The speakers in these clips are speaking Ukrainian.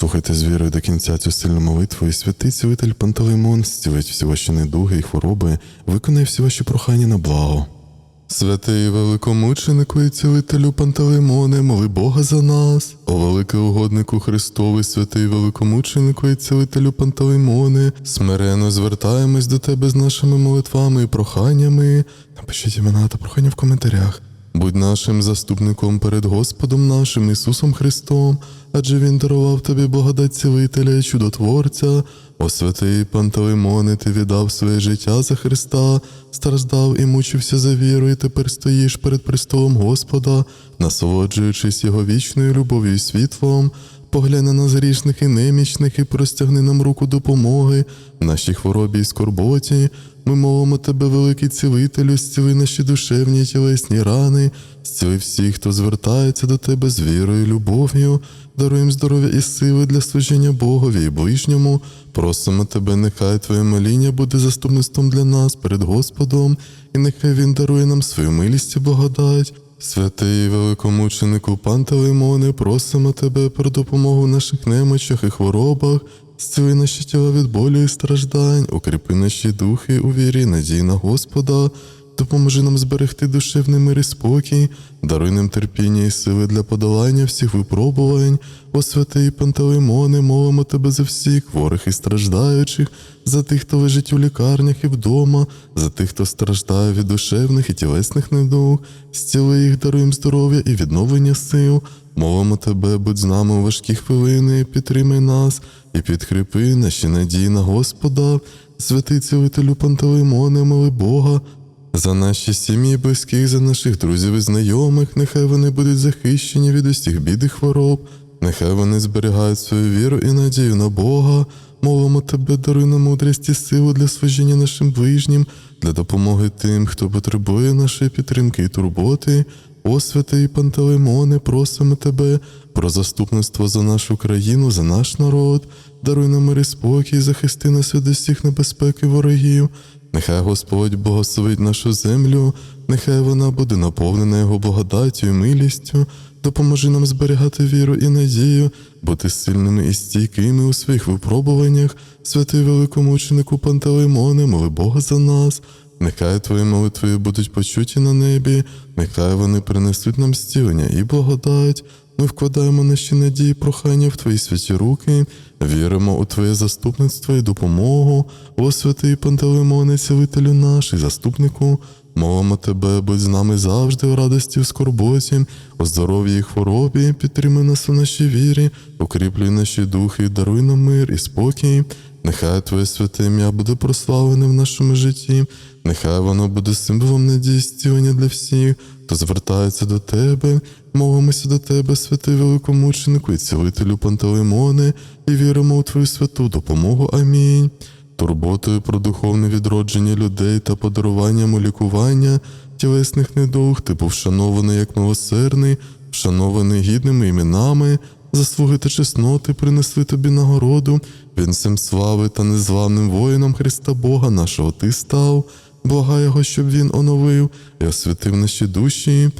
Слухайте з вірою до кінця цю сильну молитву, і святий цілитель Пантелеймон зцілить всі ваші недуги і хвороби, виконає всі ваші прохання на благо. Святий великомученику і цілителю Пантелеймоне, моли Бога за нас, о великий угоднику Христовий, святий великомученику і цілителю Пантелеймоне, смирено звертаємось до тебе з нашими молитвами і проханнями. Напишіть імена та прохання в коментарях. Будь нашим заступником перед Господом нашим Ісусом Христом, адже Він дарував тобі благодать цілителя і чудотворця. О святий Пантелеймоне, ти віддав своє життя за Христа, страждав і мучився за віру, і тепер стоїш перед престолом Господа, насолоджуючись Його вічною любов'ю і світлом. Поглянь на нас грішних і немічних, і простягни нам руку допомоги в нашій хворобі і скорботі. Ми мовимо тебе, великий цілителю, зціли наші душевні й тілесні рани, зціли всіх, хто звертається до тебе з вірою і любов'ю, даруй здоров'я і сили для служіння Богові і ближньому. Просимо тебе, нехай Твоє моління буде заступництвом для нас перед Господом, і нехай Він дарує нам свою милість і благодать. Святий великомученику Пантелеймоне, просимо тебе про допомогу в наших немочах і хворобах, зціли наші тіла від болю і страждань, укріпи наші духи у вірі, надій на Господа, допоможи нам зберегти душевний мир і спокій, даруй нам терпіння і сили для подолання всіх випробувань. О святий Пантелеймоне, молимо тебе за всіх хворих і страждаючих, за тих, хто лежить у лікарнях і вдома, за тих, хто страждає від душевних і тілесних недуг, зціли їх, даруй їм здоров'я і відновлення сил. Молимо тебе, будь з нами у важкі хвилини, підтримай нас і підкріпи наші надії на Господа, святий цілителю Пантелеймоне, моли Бога, за наші сім'ї, близьких, за наших друзів і знайомих, нехай вони будуть захищені від усіх бід і хвороб, нехай вони зберігають свою віру і надію на Бога. Молимо тебе, даруй нам мудрість і силу для служіння нашим ближнім, для допомоги тим, хто потребує нашої підтримки і турботи. О святий Пантелеймоне, просимо тебе про заступництво за нашу країну, за наш народ, даруй нам мир і спокій, захисти нас від усіх небезпек і ворогів. Нехай Господь благословить нашу землю, нехай вона буде наповнена Його благодаттю і милістю, допоможи нам зберігати віру і надію, бути сильними і стійкими у своїх випробуваннях, святий великомученику Пантелеймоне, моли Бога за нас. Нехай твої молитви будуть почуті на небі, нехай вони принесуть нам зцілення і благодать. Ми вкладаємо наші надії, прохання в Твої святі руки, віримо у Твоє заступництво і допомогу, о святий Пантелеймоне, цілителю наш і заступнику. Молимо тебе, будь з нами завжди у радості, в скорботі, у здоров'ї і хворобі, підтримуй нас у нашій вірі, укріплюй наші духи, даруй нам мир і спокій. Нехай Твоє святе ім'я буде прославлене в нашому житті, нехай воно буде символом надії зцілення для всіх, хто звертається до Тебе, молимося до Тебе, святий великомученику і цілителю Пантелеймоне, і віримо у Твою святу допомогу. Амінь. Турботою про духовне відродження людей та подаруванням у лікування тілесних недуг ти був вшанований як милосердний, вшанований гідними іменами, заслуги та чесноти принесли тобі нагороду, вінцем слави та незваним воїном Христа Бога нашого ти став, блага Його, щоб Він оновив і освятив наші душі.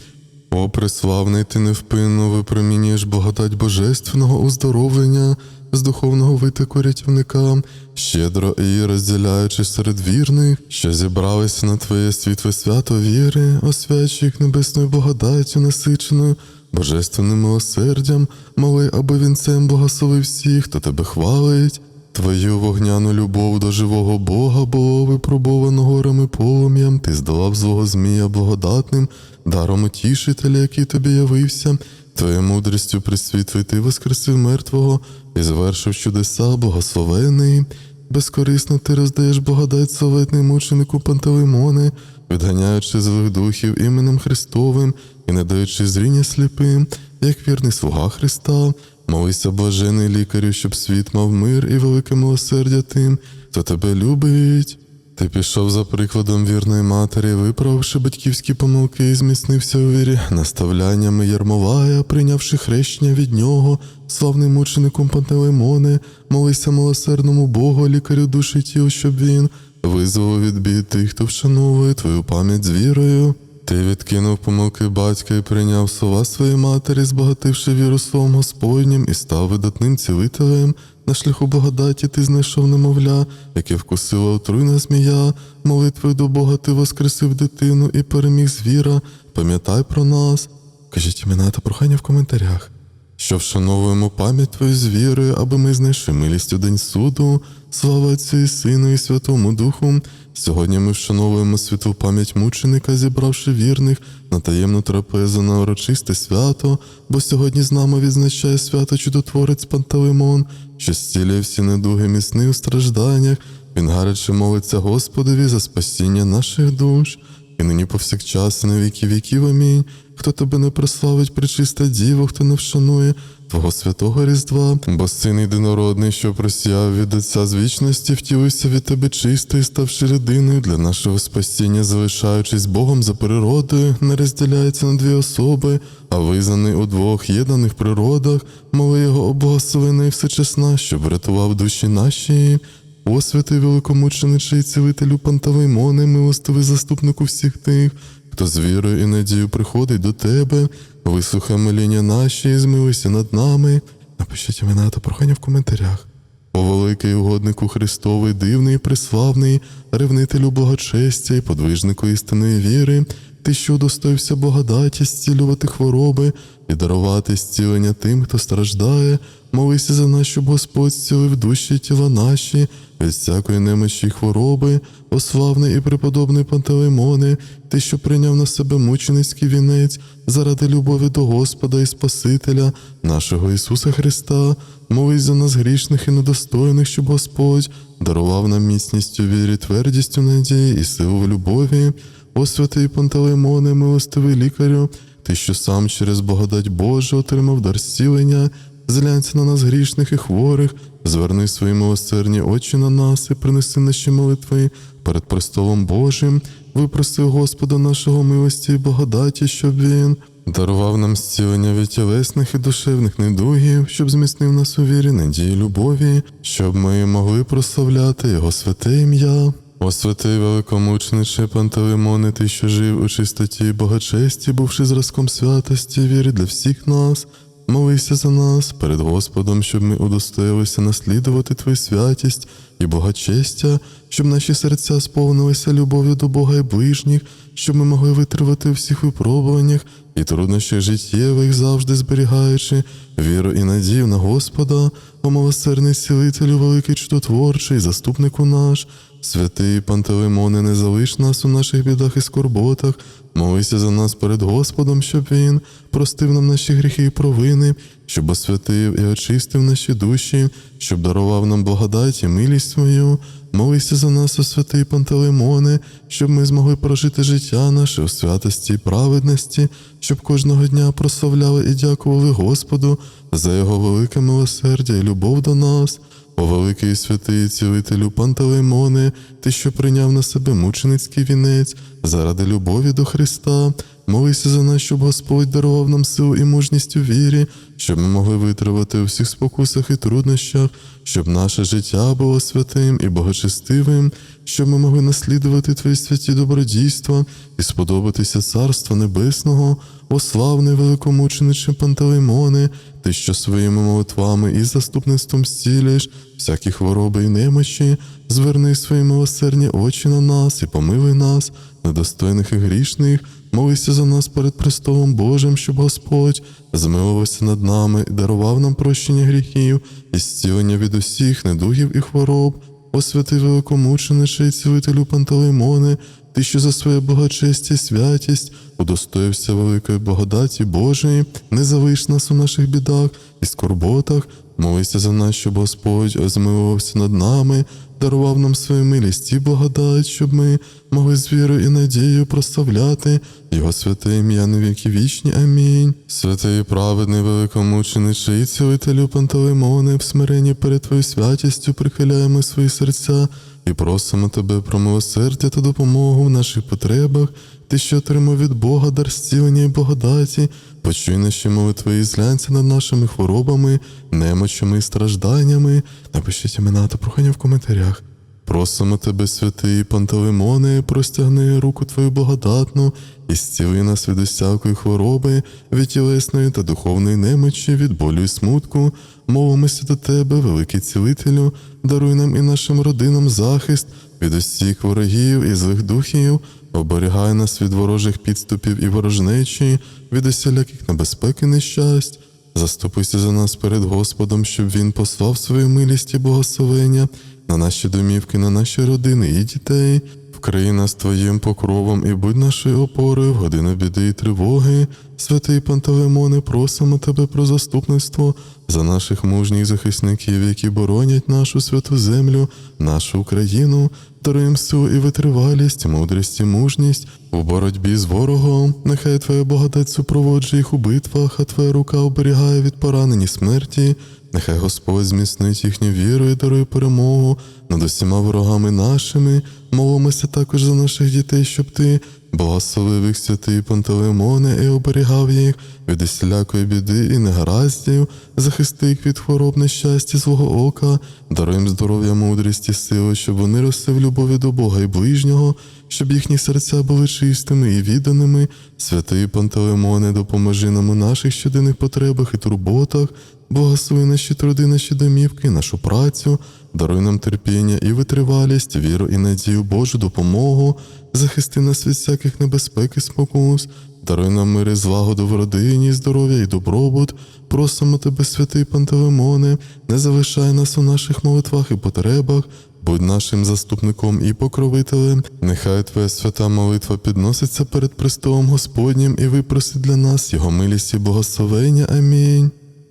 О, преславний ти невпинно випромінюєш благодать божественного оздоровлення з духовного витоку рятівника, щедро і розділяючи серед вірних, що зібралися на твоє світле свято віри, освячуй їх небесною благодаттю насиченою, божественним милосердям, моли, аби вінцем благословив всіх, хто тебе хвалить. Твою вогняну любов до живого Бога було випробовано горами полум'ям, ти здолав злого змія благодатним, даром утішителя, який тобі явився, твоєю мудрістю присвітлий ти воскресив мертвого і звершив чудеса благословений. Безкорисно ти роздаєш благодать славетний мученику Пантелеймоне, відганяючи злих духів іменем Христовим і не даючи зріння сліпим, як вірний слуга Христа. Молися, блажений лікарю, щоб світ мав мир і велике милосердя тим, хто тебе любить. Ти пішов за прикладом вірної матері, виправивши батьківські помилки і зміцнився у вірі, наставляннями Ярмолая, прийнявши хрещення від нього, славним мучеником Пантелеймоне, молися милосердному Богу, лікарю душі тіл, щоб він визволив від бід тих, хто вшановує твою пам'ять з вірою. Ти відкинув помилки батька і прийняв слова своєї матері, збагативши віру словом Господнім, і став видатним цілителем. На шляху благодаті ти знайшов немовля, яке вкусила отруйна змія. Молитвою до Бога ти воскресив дитину і переміг звіра. Пам'ятай про нас. Кажіть імена та прохання в коментарях. Що вшановуємо пам'ять Твою з вірою, аби ми знайшли милість у день суду. Слава Отцю Сину і Святому Духу. Сьогодні ми вшановуємо святу пам'ять мученика, зібравши вірних на таємну трапезу на урочисте свято, бо сьогодні з нами відзначає свято чудотворець Пантелеймон, що зцілює всі недуги міцний у стражданнях. Він гаряче молиться Господові за спасіння наших душ, і нині повсякчас і на віки віків. Амінь. Хто тебе не прославить, причиста діво, хто не вшанує Твого святого Різдва, бо син єдинородний, що просіяв від Отця з вічності, втілився від тебе чистою, ставши людиною для нашого спасіння, залишаючись Богом за природою, не розділяється на дві особи, а визнаний у двох єднаних природах, моли його облагословений всечесна, щоб врятував душі наші. О, святий великомучениче і цілителю Пантелеймоне, милостивий заступнику всіх тих, хто з вірою і надією приходить до тебе, вислухай моління наші і змилуйся над нами. Напишіть імена та прохання в коментарях. О великий угоднику Христовий, дивний і приславний, ревнителю благочестя і подвижнику істинної віри, ти, що удостоївся благодаті зцілювати хвороби і дарувати зцілення тим, хто страждає, молися за нас, щоб Господь зцілив душі тіла наші від всякої немочі й хвороби, о славний і преподобний Пантелеймоне, ти, що прийняв на себе мученицький вінець заради любові до Господа і Спасителя, нашого Ісуса Христа, молись за нас грішних і недостойних, щоб Господь дарував нам міцністю вірі, твердістю надії і силу в любові. О святий Пантелеймоне, милостивий лікарю, ти, що сам через благодать Божу отримав дар зцілення, зглянься на нас грішних і хворих, зверни свої милосердні очі на нас і принеси наші молитви перед престолом Божим, випроси Господа нашого милості і благодаті, щоб Він дарував нам зцілення від тілесних і душевних недугів, щоб зміцнив нас у вірі, надії, любові, щоб ми могли прославляти Його святе ім'я. О святий великомучениче Пантелеймоне, ти, що жив у чистоті і богачесті, бувши зразком святості, віри для всіх нас, молися за нас перед Господом, щоб ми удостоїлися наслідувати Твою святість і богачестя, щоб наші серця сповнилися любов'ю до Бога і ближніх, щоб ми могли витривати всіх випробуваннях і труднощах життєвих, завжди зберігаючи віру і надію на Господа, о милосердний цілителю, великий чудотворчий, заступнику наш. Святий Пантелеймоне, не залиш нас у наших бідах і скорботах, молися за нас перед Господом, щоб Він простив нам наші гріхи і провини, щоб освятив і очистив наші душі, щоб дарував нам благодать і милість свою. Молися за нас, о святий Пантелеймоне, щоб ми змогли прожити життя наше у святості і праведності, щоб кожного дня прославляли і дякували Господу за його велике милосердя і любов до нас. О великий святий цілителю Пантелеймоне, ти, що прийняв на себе мученицький вінець заради любові до Христа, молися за нас, щоб Господь дарував нам силу і мужність у вірі, щоб ми могли витривати у всіх спокусах і труднощах, щоб наше життя було святим і богочестивим, щоб ми могли наслідувати Твої святі добродійства і сподобатися Царства Небесного, о славний великомучениче Пантелеймоне, ти, що своїми молитвами і заступництвом зцілюєш всякі хвороби і немочі, зверни свої милосердні очі на нас і помилуй нас, недостойних і грішних, молися за нас перед престолом Божим, щоб Господь змилувався над нами і дарував нам прощення гріхів і зцілення від усіх недугів і хвороб. освяти великомучениче і цілителю Пантелеймоне, ти, що за своє благочестя святість удостоївся великої благодаті Божої, не залиш нас у наших бідах і скорботах, молися за нас, щоб Господь змилувався над нами, дарував нам свою милість і благодать, щоб ми могли з вірою і надією прославляти Його святе ім'я на віки вічні. Амінь. Святий праведний великомучениче і цілителю Пантелеймоне, в смиренні перед Твоєю святістю прихиляємо свої серця і просимо Тебе про милосердя та допомогу в наших потребах. Ти, що отримав від Бога дар зцілення і благодаті, почуй наші молитви і злянься над нашими хворобами, немочами і стражданнями. Напишіть імена та прохання в коментарях. Просимо тебе, святий Пантелеймоне, простягни руку твою благодатну і зціли нас від усякої хвороби, від тілесної та духовної немочі, від болю і смутку. Молимося до тебе, великий цілителю, даруй нам і нашим родинам захист від усіх ворогів і злих духів, оберігай нас від ворожих підступів і ворожнечі, від усіляких небезпек і нещасть. Заступися за нас перед Господом, щоб Він послав свою милість і благословення на наші домівки, на наші родини і дітей. Вкрий нас Твоїм покровом і будь нашою опорою в годину біди і тривоги. Святий Пантелеймоне, просимо Тебе про заступництво за наших мужніх захисників, які боронять нашу святу землю, нашу Україну, даруєм силу і витривалість, мудрість і мужність у боротьбі з ворогом. Нехай Твоя благодать супроводжує їх у битвах, а Твоя рука оберігає від поранені смерті. Нехай Господь зміцнить їхню віру і дарує перемогу над усіма ворогами нашими. Молимося також за наших дітей, щоб ти благословив їх святий Пантелеймоне і оберігав їх від усілякої біди і негараздів, захисти їх від хвороб, нещастя, злого ока, даруй їм здоров'я, мудрість і силу, щоб вони росли в любові до Бога і ближнього, щоб їхні серця були чистими і відданими. Святий Пантелеймоне, допоможи нам у наших щоденних потребах і турботах. Благослови наші труди, наші домівки, нашу працю, даруй нам терпіння і витривалість, віру і надію, Божу допомогу, захисти нас від всяких небезпек і спокус, даруй нам мир і злагоду в родині, здоров'я і добробут. Просимо тебе, святий Пантелеймоне, не залишай нас у наших молитвах і потребах. Будь нашим заступником і покровителем, нехай Твоя свята молитва підноситься перед престолом Господнім і випросить для нас Його милість і благословення. Амінь.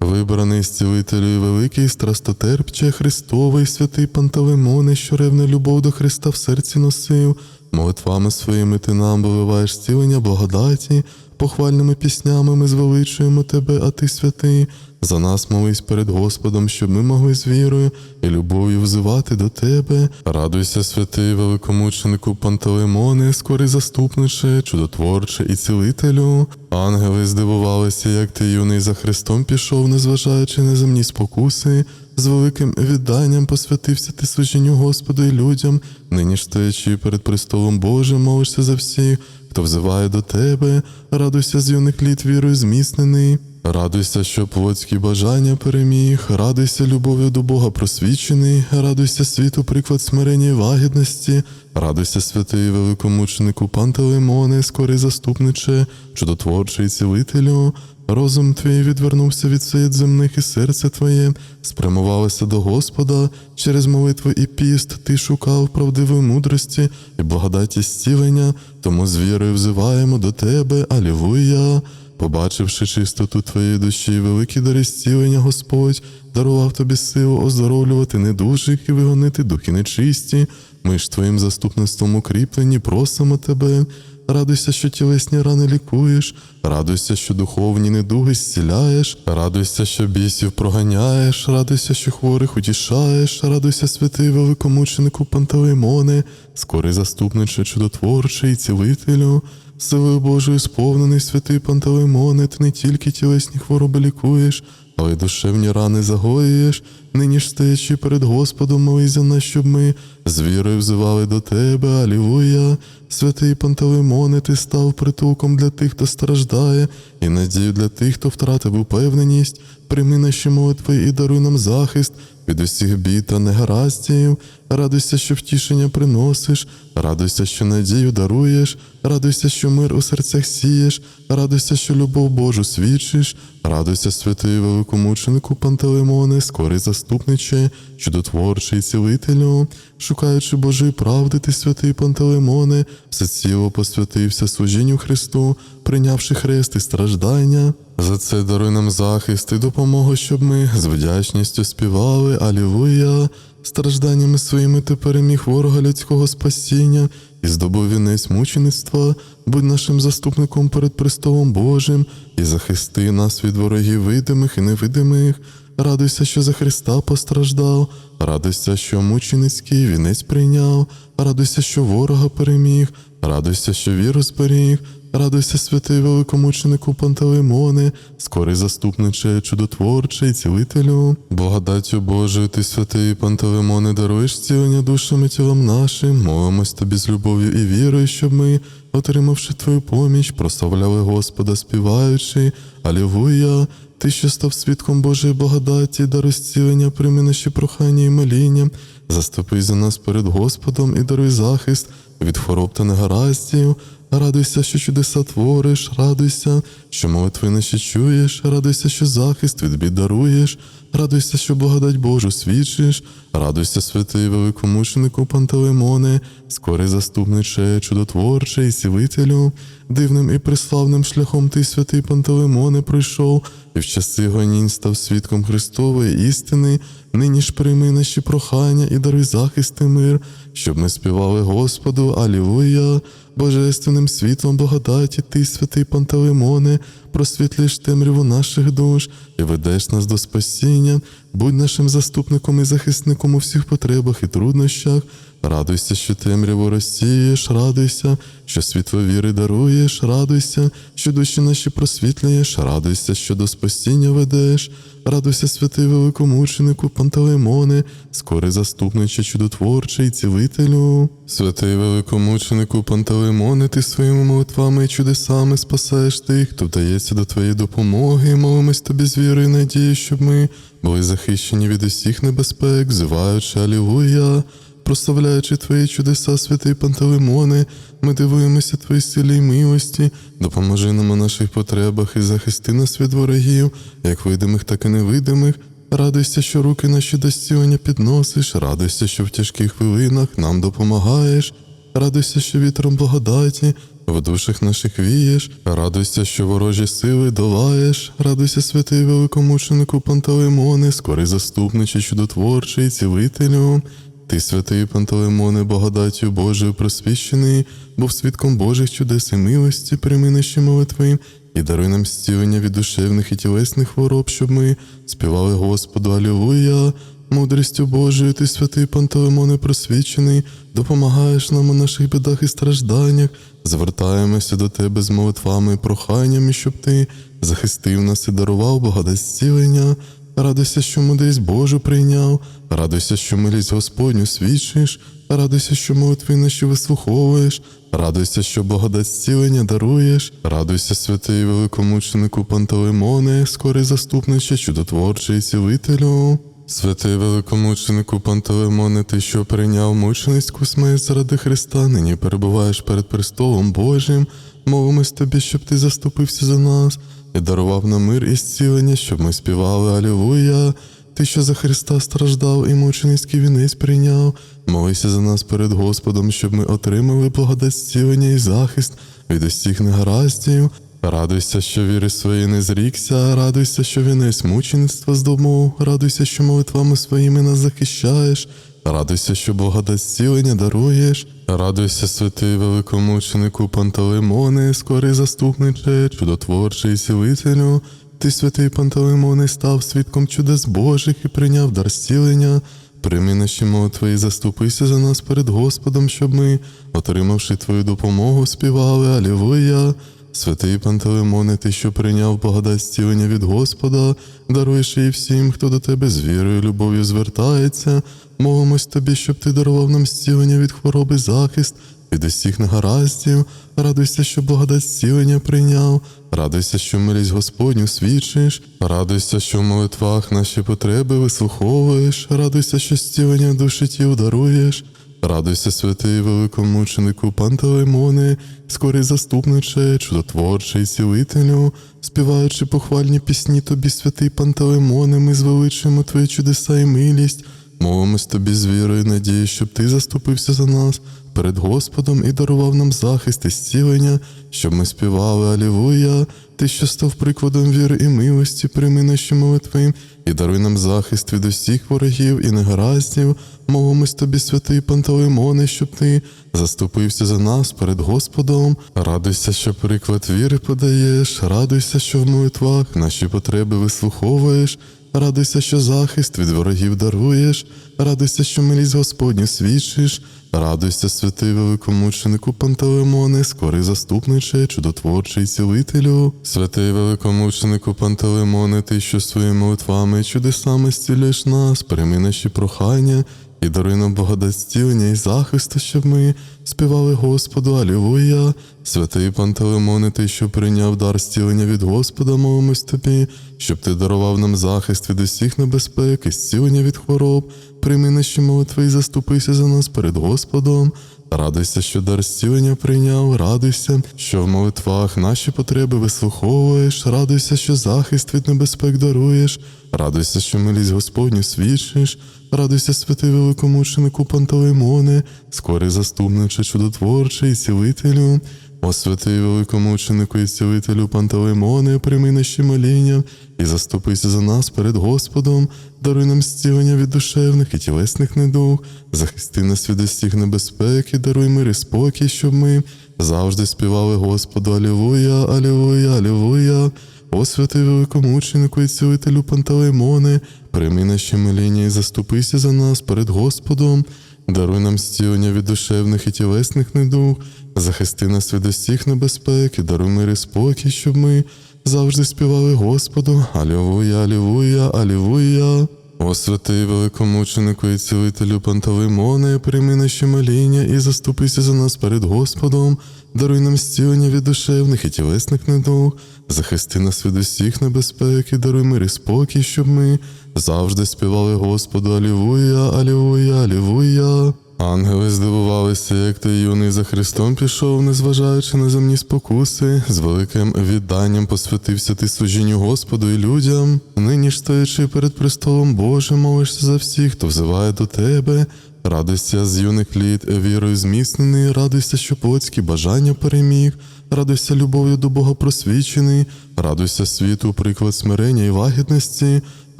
Вибраний зцілителю і великий страстотерпче Христовий святий Пантелеймоне, що ревне любов до Христа в серці носив, молитвами своїми ти нам виливаєш зцілення благодаті, похвальними піснями ми звеличуємо тебе, а ти святий. За нас молись перед Господом, щоб ми могли з вірою і любов'ю взивати до тебе. Радуйся, святий великомученику Пантелеймоне, скорий заступниче, чудотворче і цілителю. Ангели здивувалися, як ти юний за Христом пішов, незважаючи на земні спокуси. З великим відданням посвятився ти служінню Господу і людям, нині ж стоячи перед престолом Божим, молишся за всіх, хто взиває до тебе, радуйся з юних літ вірою зміцнений. Радуйся, що плотські бажання переміг, радуйся любов'ю до Бога просвічений, радуйся світу, приклад смирення і лагідності, радуйся, святий великомученику Пантелеймоне, скорий заступниче, чудотворчий цілителю. Розум твій відвернувся від своїх земних і серце твоє спрямувалося до Господа через молитву і піст. Ти шукав правдивої мудрості і благодаті зцілення, тому з вірою взиваємо до тебе. Алілуя! Побачивши чистоту твоєї душі, великі дари зцілення, Господь дарував тобі силу оздоровлювати недужих і вигонити духи нечисті. Ми ж твоїм заступництвом укріплені, просимо тебе. Радуйся, що тілесні рани лікуєш, радуйся, що духовні недуги зціляєш, радуйся, що бісів проганяєш, радуйся, що хворих утішаєш, радуйся, святий великомученику Пантелеймоне, скорий заступниче, чудотворчий, цілителю. Силою Божою сповнений святий Пантелеймоне, ти не тільки тілесні хвороби лікуєш, але й душевні рани загоюєш, нині ж стоячи перед Господом, молись за нас, щоб ми з вірою взивали до тебе, Алілуя. Святий Пантелеймоне, ти став притулком для тих, хто страждає, і надію для тих, хто втратив упевненість. Прийми наші молитви і даруй нам захист від усіх бід та негараздів. Радуйся, що втішення приносиш, радуйся, що надію даруєш, радуйся, що мир у серцях сієш, радуйся, що любов Божу свідчиш, радуйся, святий великомученику Пантелеймоне, скорий заступниче, чудотворчий цілителю, шукаючи Божої правди, ти святий Пантелеймоне, все ціло посвятився служінню Христу, прийнявши хрест і страждання. За це даруй нам захист і допомогу, щоб ми з вдячністю співали Алілуя, стражданнями своїми ти переміг ворога людського спасіння і здобув вінець мучеництва, будь нашим заступником перед престолом Божим і захисти нас від ворогів видимих і невидимих. Радуйся, що за Христа постраждав, радуйся, що мученицький вінець прийняв, радуйся, що ворога переміг, радуйся, що віру зберіг, Радуйся, святий великомученику Пантелеймоне, скорий заступниче, чудотворче цілителю. Благодаттю Божою, ти святий Пантелеймоне, даруєш цілення душам і тілам нашим. Молимось тобі з любов'ю і вірою, щоб ми, отримавши твою поміч, прославляли Господа, співаючи. Алілуя! Ти, що став свідком Божої благодаті, дару зцілення, прийми наші прохання і моління. Заступи за нас перед Господом і даруй захист від хвороб та негараздів. Радуйся, що чудеса твориш, радуйся, що молитви наші чуєш, радуйся, що захист від бід даруєш, радуйся, що благодать Божу свідчиш, радуйся, святий великомученику Пантелеймоне, скорий заступниче, чудотворче і сілителю, дивним і приславним шляхом ти, святий Пантелеймоне, пройшов, і в часи гонінь став свідком Христової істини, нині ж прийми наші прохання і даруй захист і мир, щоб ми співали Господу, Алілуя, божественним світлом благодаті, ти, святий Пантелеймоне, просвітлиш темряву наших душ і ведеш нас до спасіння, будь нашим заступником і захисником у всіх потребах і труднощах. Радуйся, що темряву розсієш, радуйся, що світло віри даруєш, радуйся, що душі наші просвітлюєш, радуйся, що до спасіння ведеш, радуйся, святий великомученику Пантелеймоне, скорий заступниче, чудотворче і цілителю. Святий великомученику Пантелеймоне, ти своїми молитвами і чудесами спасаєш тих, хто вдається до твоєї допомоги, молимось тобі з вірою і надією, щоб ми були захищені від усіх небезпек, взиваючи Алілуя. Прославляючи Твої чудеса, святий Пантелеймоне, ми дивуємося Твоїй силі й милості, допоможи нам у наших потребах і захисти нас від ворогів, як видимих, так і невидимих. Радуйся, що руки наші до зцілення підносиш, радуйся, що в тяжких хвилинах нам допомагаєш, радуйся, що вітром благодаті в душах наших вієш, радуйся, що ворожі сили долаєш, радуйся, святий великомученику Пантелеймоне, скорий заступниче, чудотворчий, цілителю. Ти, святий Пантелеймоне, благодаттю Божою просвіщений, був свідком Божих чудес і милості, прийми наші молитви і даруй нам зцілення від душевних і тілесних хвороб, щоб ми співали Господу Алілуя. Мудрістю Божою, ти, святий Пантелеймоне, просвічений, допомагаєш нам у наших бідах і стражданнях, звертаємося до тебе з молитвами і проханнями, щоб ти захистив нас і дарував благодать зцілення. Радуйся, що мудрість Божу прийняв, радуйся, що милість Господню свідчиш, радуйся, що молитви наші вислуховуєш, радуйся, що благодать зцілення даруєш, радуйся, святий великомученику Пантелеймоне, скорий заступниче, чудотворчий цілителю. Святий великомученику Пантелеймоне, ти, що прийняв мученицьку смерть заради Христа, нині перебуваєш перед престолом Божим, молимось тобі, щоб ти заступився за нас і дарував нам мир і зцілення, щоб ми співали Алілуя. Ти, що за Христа страждав і мученицький вінець прийняв, молися за нас перед Господом, щоб ми отримали благодать зцілення і захист від усіх негараздів. Радуйся, що віри своєї не зрікся, радуйся, що вінець мучеництва здобув, радуйся, що молитвами своїми нас захищаєш, радуйся, що благодать зцілення даруєш, радуйся, святий великомученику Пантелеймоне, скорий заступниче, чудотворчий цілителю. Ти, святий Пантелеймоне, став свідком чудес Божих і прийняв дар зцілення. Прийми наші молитви і заступися за нас перед Господом, щоб ми, отримавши твою допомогу, співали Алілуя. Святий Пантелеймоне, ти, що прийняв благодать зцілення від Господа, даруєш її всім, хто до тебе з вірою і любов'ю звертається. Молимось тобі, щоб ти дарував нам зцілення від хвороби, захист, від усіх негараздів. Радуйся, що благодать зцілення прийняв. Радуйся, що милість Господню свідчиш, радуйся, що в молитвах наші потреби вислуховуєш, радуйся, що зцілення душі тіл даруєш. Радуйся, святий великомученику Пантелеймоне, скорий заступниче, чудотворчий цілителю, співаючи похвальні пісні тобі, святий Пантелеймоне, ми звеличуємо твої чудеса і милість. Молимось тобі з вірою і надією, щоб ти заступився за нас перед Господом і дарував нам захист і зцілення, щоб ми співали Алілуя, ти, що став прикладом віри і милості, прийми наші молитви і даруй нам захист від усіх ворогів і негараздів. Молимось тобі, святий Пантелеймоне, щоб ти заступився за нас перед Господом. Радуйся, що приклад віри подаєш, радуйся, що в молитвах наші потреби вислуховуєш. радуйся, що захист від ворогів даруєш, радуйся, що милість Господню свідчиш, радуйся, святий великомученику Пантелеймоне, скорий заступниче, чудотворчий цілителю, святий великомученику Пантелеймоне, ти, що своїми молитвами і чудесами зціляєш нас, прийми наші прохання. І даруй нам благодать і захисту, щоб ми співали Господу, Алілуя. Святий Пантелеймоне, ти, що прийняв дар зцілення від Господа, молимось тобі, щоб ти дарував нам захист від усіх небезпек і зцілення від хвороб. Прийми наші молитви і заступися за нас перед Господом. Радуйся, що дар зцілення прийняв, радуйся, що в молитвах наші потреби вислуховуєш, радуйся, що захист від небезпек даруєш, радуйся, що милість Господню свідчиш, радуйся, святий великомученику Пантелеймоне, скорий заступниче, чудотворчий, цілителю. О святий великомученику і цілителю Пантелеймоне, прийми наші моління і заступися за нас перед Господом, даруй нам зцілення від душевних і тілесних недуг, захисти нас від усіх небезпек і даруй мир і спокій, щоб ми завжди співали Господу. Алілуя, Алілуя, Алілуя. О святий великомученику і цілителю Пантелеймоне, прийми наші моління і заступися за нас перед Господом, даруй нам зцілення від душевних і тілесних недуг, захисти нас від усіх небезпек і даруй мир і спокій, щоб ми завжди співали Господу. Алілуя, Алілуя, Алілуя. О святий великомученику і цілителю Пантелеймоне, прийми наші моління і заступися за нас перед Господом, даруй нам зцілення від душевних і тілесних недуг, захисти нас від усіх небезпек даруй мир і спокій, щоб ми завжди співали Господу Алілуя, Алілуя, Алілуя. Ангели здивувалися, як той юний за Христом пішов, незважаючи на земні спокуси, з великим відданням посвятився ти служінню Господу і людям. Нині ж стоячи перед престолом Божим, молишся за всіх, хто взиває до тебе. Радуйся з юних літ, вірою зміцнений, радуйся, що плотські бажання переміг, радуйся любов'ю до Бога просвічений, радуйся світу, приклад смирення і лагідності.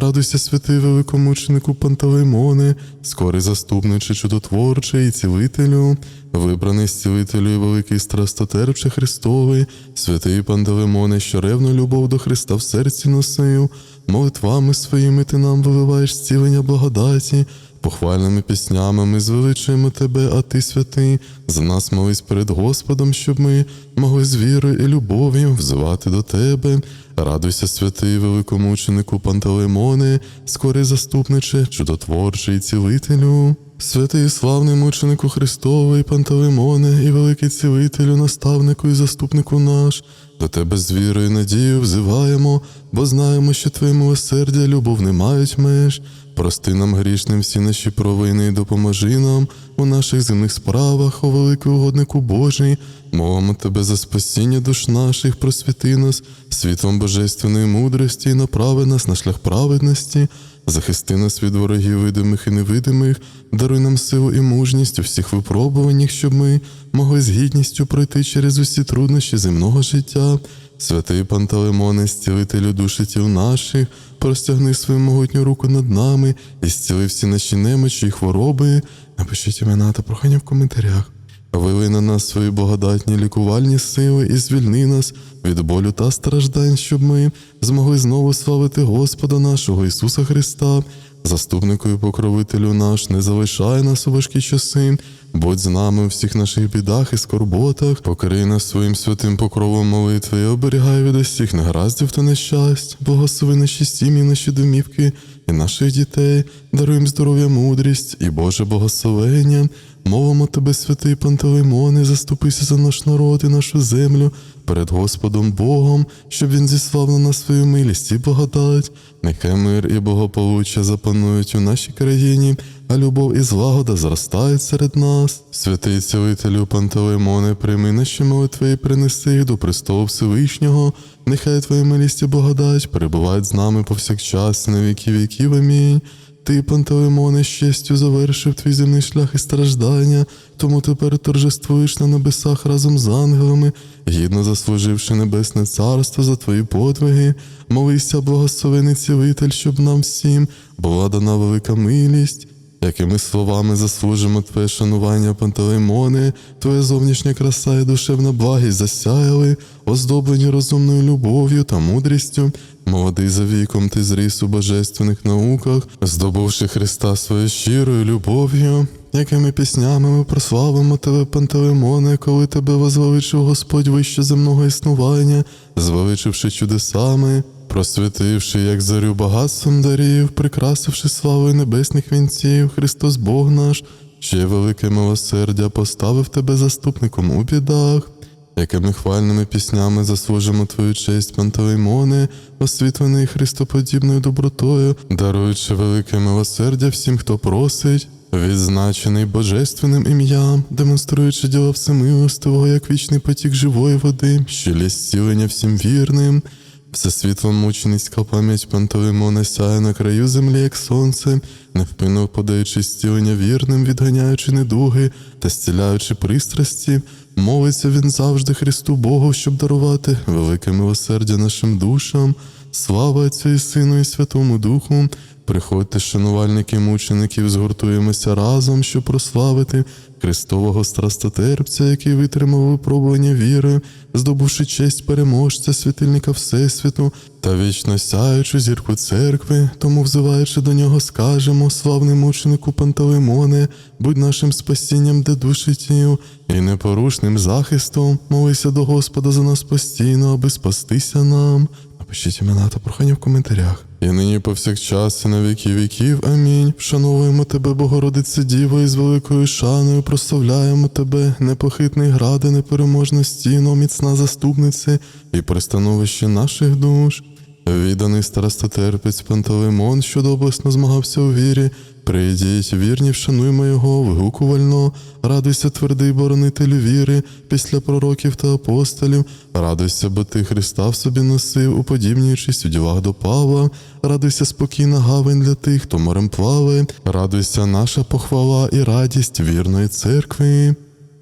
Радуйся, святий великомученику Пантелеймоне, скорий заступниче, чудотворче і цілителю, вибраний зцілителю і великий страстотерпче Христовий, святий Пантелеймоне, що ревну любов до Христа в серці носив, молитвами своїми ти нам виливаєш зцілення благодаті, похвальними піснями ми звеличуємо тебе, а ти святий, за нас молись перед Господом, щоб ми могли з вірою і любов'ю взивати до тебе. Радуйся, святий великомученику Пантелеймоне, скорий заступниче, чудотворчий цілителю. Святий славний мученику Христовий, Пантелеймоне, і великий цілителю, наставнику і заступнику наш, до тебе з вірою і надією взиваємо, бо знаємо, що твоє милосердя, любов не мають меж. Прости нам грішним всі наші провини і допоможи нам у наших земних справах, о великий угоднику Божий. Молимо тебе за спасіння душ наших, просвіти нас, світлом божественної мудрості і направи нас на шлях праведності, захисти нас від ворогів видимих і невидимих, даруй нам силу і мужність у всіх випробуваннях, щоб ми могли з гідністю пройти через усі труднощі земного життя. Святий Пантелеймоне, зцілителю душі тіл наших, простягни свою могутню руку над нами і зціли всі наші немочі і хвороби. Напишіть імена та прохання в коментарях. Вили на нас свої благодатні лікувальні сили і звільни нас від болю та страждань, щоб ми змогли знову славити Господа нашого Ісуса Христа, заступнику і покровителю наш, не залишай нас у важкі часи, будь з нами у всіх наших бідах і скорботах, покрий нас своїм святим покровом молитви і оберігай від усіх негараздів та нещасть, благослови наші сім'ї, наші домівки і наших дітей, даруй здоров'я, мудрість і Боже благословення. Мовимо тебе, святий Пантелеймоне, заступися за наш народ і нашу землю перед Господом Богом, щоб він зіслав на нас свою милість і благодать. Нехай мир і благополуччя запанують у нашій країні, а любов і злагода зростають серед нас. Святий цілителю Пантелеймоне, прийми наші молитви і принеси їх до престолу Всевишнього. Нехай твоя милість і благодать перебувають з нами повсякчас на віки віків. Амінь. Ти, Пантелеймоне, щастю завершив твій земний шлях і страждання, тому тепер торжествуєш на небесах разом з ангелами, гідно заслуживши небесне царство за твої подвиги. Молися, благословений цілитель, щоб нам всім була дана велика милість Якими словами заслужимо Твоє шанування, Пантелеймоне, Твоя зовнішня краса і душевна благість засяяли, оздоблені розумною любов'ю та мудрістю. Молодий за віком ти зріс у божественних науках, здобувши Христа своєю щирою любов'ю. Якими піснями ми прославимо тебе, Пантелеймоне, коли тебе возвеличив Господь вище земного існування, звеличивши чудесами, просвітивши, як зарю багатством дарів, прикрасивши славою небесних вінців, Христос Бог наш, ще велике милосердя поставив тебе заступником у бідах. Якими хвальними піснями заслужимо Твою честь, Пантелеймоне, освітлений Христоподібною добротою, даруючи велике милосердя всім, хто просить, відзначений божественним ім'ям, демонструючи діла всемилостивого, як вічний потік живої води, щілі зцілення всім вірним. Всесвітло мученицька пам'ять Пантелеймона сяє на краю землі, як сонце, невпинно подаючи зцілення вірним, відганяючи недуги та зціляючи пристрасті, молиться він завжди Христу Богу, щоб дарувати велике милосердя нашим душам. Слава Отцю Сину і Святому Духу. Приходьте, шанувальники мучеників, згуртуємося разом, щоб прославити Христового страстотерпця, який витримав випробування віри, здобувши честь переможця, світильника Всесвіту та вічно сяючу зірку церкви, тому, взиваючи до нього, скажемо, славний мученику Пантелеймоне, будь нашим спасінням, де душі тіл, і непорушним захистом, молися до Господа за нас постійно, аби спастися нам. Напишіть імена та прохання в коментарях. І нині повсякчас, і на віки віків. Амінь. Вшановуємо тебе, Богородице Діво, і з великою шаною прославляємо тебе, непохитний граде, непереможна стіно, міцна заступниця і пристановище наших душ. Відданий старостотерпець Пантелеймон, що доблесно змагався у вірі. Прийдіть, вірні, вшануймо його, вигукувально, радуйся, твердий боронителю віри, після пророків та апостолів, радуйся, бо ти Христа в собі носив, уподібнюючись у ділах до Павла, радуйся, спокійна гавань для тих, хто морем плаває, радуйся, наша похвала і радість вірної церкви.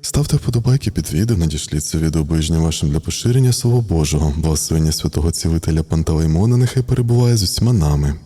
Ставте вподобайки під відео, надішліть це відео ближнім вашим для поширення Слова Божого. Благословення святого цілителя Пантелеймона нехай перебуває з усіма нами.